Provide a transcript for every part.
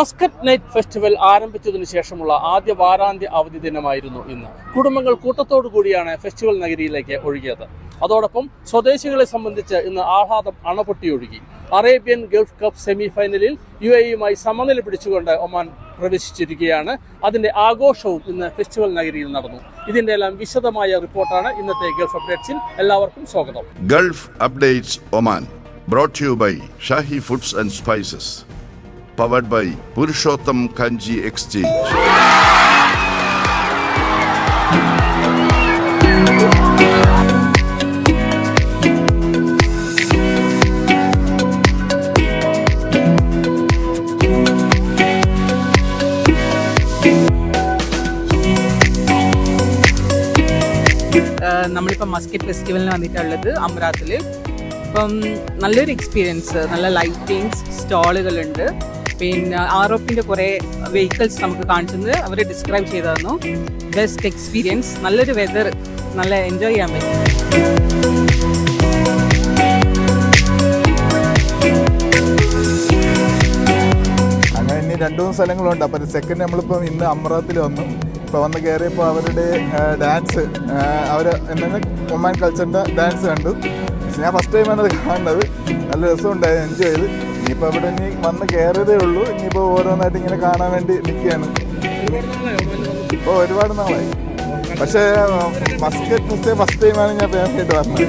Muscat night festival ആരംഭിച്ചതിനു ശേഷമുള്ള ആദ്യ വാരാന്ത്യ അവധി ദിനമായിരുന്നു ഇന്ന്. കുടുംബങ്ങൾ കൂട്ടത്തോടു കൂടിയാണ് ഫെസ്റ്റിവൽ നഗരിയിലേക്ക് ഒഴുകിയത്. അതോടൊപ്പം സ്വദേശികളെ സംബന്ധിച്ച് ഇന്ന് ആഹ്ലാദം അണപൊട്ടിയൊഴുകി. അറേബ്യൻ ഗൾഫ് കപ്പ് സെമി ഫൈനലിൽ യു എയുമായി സമനില പിടിച്ചുകൊണ്ട് ഒമാൻ പ്രവേശിച്ചിരിക്കുകയാണ്. അതിന്റെ ആഘോഷവും ഇന്ന് ഫെസ്റ്റിവൽ നഗരിയിൽ നടന്നു. ഇതിന്റെ എല്ലാം വിശദമായ റിപ്പോർട്ടാണ് ഇന്നത്തെ ഗൾഫ് അപ്ഡേറ്റ്സിൽ. എല്ലാവർക്കും സ്വാഗതം. Gulf updates Oman Brought to you by foods and and By Purushottam Kanji Exchange. ആഹ് നമ്മളിപ്പോൾ മസ്കറ്റ് ഫെസ്റ്റിവലിന് വന്നിട്ടുള്ളത് അമറാത്തിൽ ഇപ്പം നല്ലൊരു എക്സ്പീരിയൻസ് നല്ല ലൈറ്റിങ്സ് സ്റ്റോളുകളുണ്ട് പിന്നെ ആർ ഒപ്പിന്റെ കുറേ വെഹിക്കിൾസ് നമുക്ക് കാണിച്ചത് അവർ ഡിസ്ക്രൈബ് ചെയ്തു തന്നു ബെസ്റ്റ് എക്സ്പീരിയൻസ് നല്ലൊരു വെതർ നല്ല എൻജോയ് ചെയ്യാൻ പറ്റും. അങ്ങനെ മൂന്ന് സ്ഥലങ്ങളുണ്ട്. അപ്പം സെക്കൻഡ് നമ്മളിപ്പം ഇന്ന് അമ്രാത്തിൽ വന്നു. ഇപ്പോൾ വന്ന് കയറിയപ്പോൾ അവരുടെ ഡാൻസ് അവർ എന്താണ്? ഒമാൻ കൾച്ചറിന്റെ ഡാൻസ് കണ്ടു. ഞാൻ ഫസ്റ്റ് ടൈമാണ് അത് കാണുന്നത്. നല്ല രസമുണ്ടായി എൻജോയ് ചെയ്ത്. ഇനിയിപ്പോൾ ഇവിടെ ഇനി വന്ന് കയറിയതേ ഉള്ളൂ. ഇനിയിപ്പോൾ ഓരോന്നായിട്ട് ഇങ്ങനെ കാണാൻ വേണ്ടി നിൽക്കുകയാണ് ഇപ്പോൾ ഒരുപാട് നാളായി. പക്ഷേ മസ്കറ്റ് മിസ്റ്റേ ഫസ്റ്റ് ടൈമാണ് ഞാൻ വന്നത്.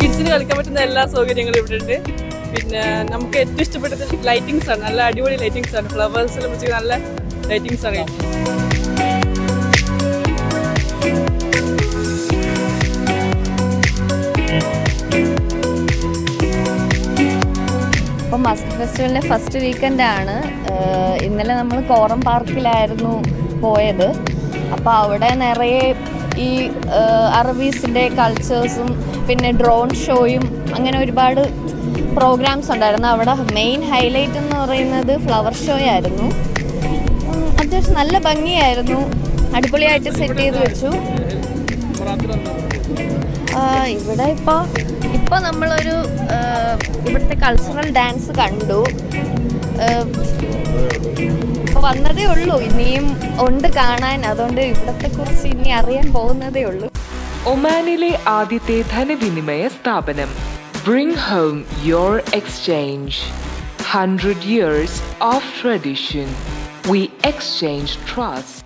കിഡ്സിന് കളിക്കാൻ പറ്റുന്ന എല്ലാ സൗകര്യങ്ങളും ഇവിടെ ഉണ്ട്. പിന്നെ നമുക്ക് ഏറ്റവും ഇഷ്ടപ്പെട്ടത് ലൈറ്റിങ്സ് ആണ്. നല്ല അടിപൊളി ലൈറ്റിങ്സ് ആണ്. ഫ്ലവേഴ്സിലും വെച്ച് നല്ല ലൈറ്റിങ്സ് ആണ്. ഫെസ്റ്റിവലിന്റെ ഫസ്റ്റ് വീക്കെൻഡ് ആണ് ഇന്നലെ നമ്മൾ കോറം പാർക്കിലായിരുന്നു പോയത്. അപ്പോൾ അവിടെ നിറയെ ഈ അറബീസിന്റെ കൾച്ചേഴ്സും പിന്നെ ഡ്രോൺ ഷോയും അങ്ങനെ ഒരുപാട് പ്രോഗ്രാംസ് ഉണ്ടായിരുന്നു. അവിടെ മെയിൻ ഹൈലൈറ്റ് എന്ന് പറയുന്നത് ഫ്ലവർ ഷോ ആയിരുന്നു. അത്യാവശ്യം നല്ല ഭംഗിയായിരുന്നു. അടിപൊളിയായിട്ട് സെറ്റ് ചെയ്ത് വെച്ചു. ഇവിടെ ഇപ്പോൾ ഇപ്പോൾ നമ്മളൊരു ഇവിടുത്തെ കൾച്ചറൽ ഡാൻസ് കണ്ടു. ഇപ്പോൾ വന്നതേ ഉള്ളൂ. ഇനിയും ഉണ്ട് കാണാൻ. അതുകൊണ്ട് ഇവിടത്തെ കുറിച്ച് ഇനി അറിയാൻ പോകുന്നതേ ഉള്ളൂ. ഒമാനിലെ ആദ്യത്തെ ധനവിനിമയ സ്ഥാപനം. Bring home your exchange hundred years of tradition we exchange trust